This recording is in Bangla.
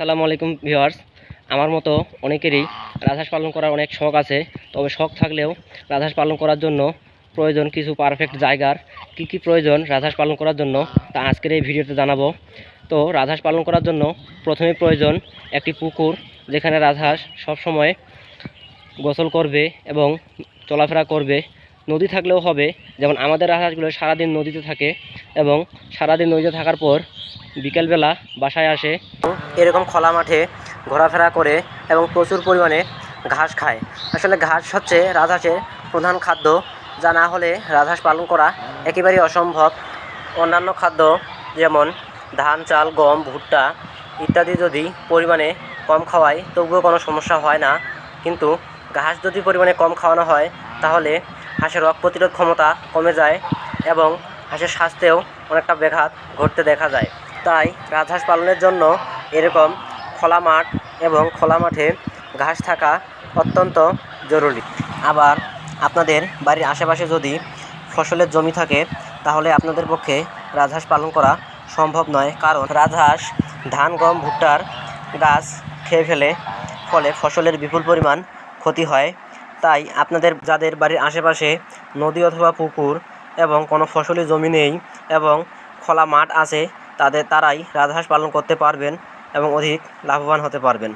আসসালামু আলাইকুম ভিউয়ার্স। আমার মতো অনেকেরই রাজহাঁস পালন করার অনেক শখ আছে, তবে শখ থাকলেও রাজহাঁস পালন করার জন্য প্রয়োজন কিছু পারফেক্ট জায়গার কি কি প্রয়োজন রাজহাঁস পালন করার জন্য তা আজকের এই ভিডিওতে জানাব। তো রাজহাঁস পালন করার জন্য প্রথমে প্রয়োজন একটি পুকুর, যেখানে রাজহাঁস সবসময় গোসল করবে এবং চলাফেরা করবে। নদী থাকলেও হবে। যেমন আমাদের রাজহাঁসগুলো সারাদিন নদীতে থাকে এবং সারাদিন নদীতে থাকার পর বিকেলবেলা বাসায় আসে। এরকম খোলা মাঠে ঘোরাফেরা করে এবং প্রচুর পরিমাণে ঘাস খায়। আসলে ঘাস হচ্ছে রাজহাঁসের প্রধান খাদ্য। যা না হলে রাজহাঁস পালন করা একেবারেই অসম্ভব। অন্যান্য খাদ্য যেমন ধান, চাল, গম, ভুট্টা ইত্যাদি যদি পরিমাণে কম খাওয়ায়, তবুও কোনো সমস্যা হয় না। কিন্তু ঘাস যদি পরিমাণে কম খাওয়ানো হয়, তাহলে হাঁসের রোগ প্রতিরোধ ক্ষমতা কমে যায় এবং হাঁসের স্বাস্থ্যেও অনেকটা ব্যাঘাত ঘটতে দেখা যায়। তাই রাজহাঁস পালনের জন্য এরকম খোলা মাঠ এবং খোলা মাঠে ঘাস থাকা অত্যন্ত জরুরি। আবার আপনাদের বাড়ির আশেপাশে যদি ফসলের জমি থাকে, তাহলে আপনাদের পক্ষে রাজহাঁস পালন করা সম্ভব নয়। কারণ রাজহাঁস ধান, গম, ভুট্টার গাছ খেয়ে ফেলে ফলে ফসলের বিপুল পরিমাণ ক্ষতি হয়। তাই আপনাদের, যাদের বাড়ির আশেপাশে নদী অথবা পুকুর এবং কোনো ফসলি জমি নেই এবং খোলা মাঠ আছে, তাদের, তারাই রাজহাঁস পালন করতে পারবেন এবং অধিক লাভবান হতে পারবেন।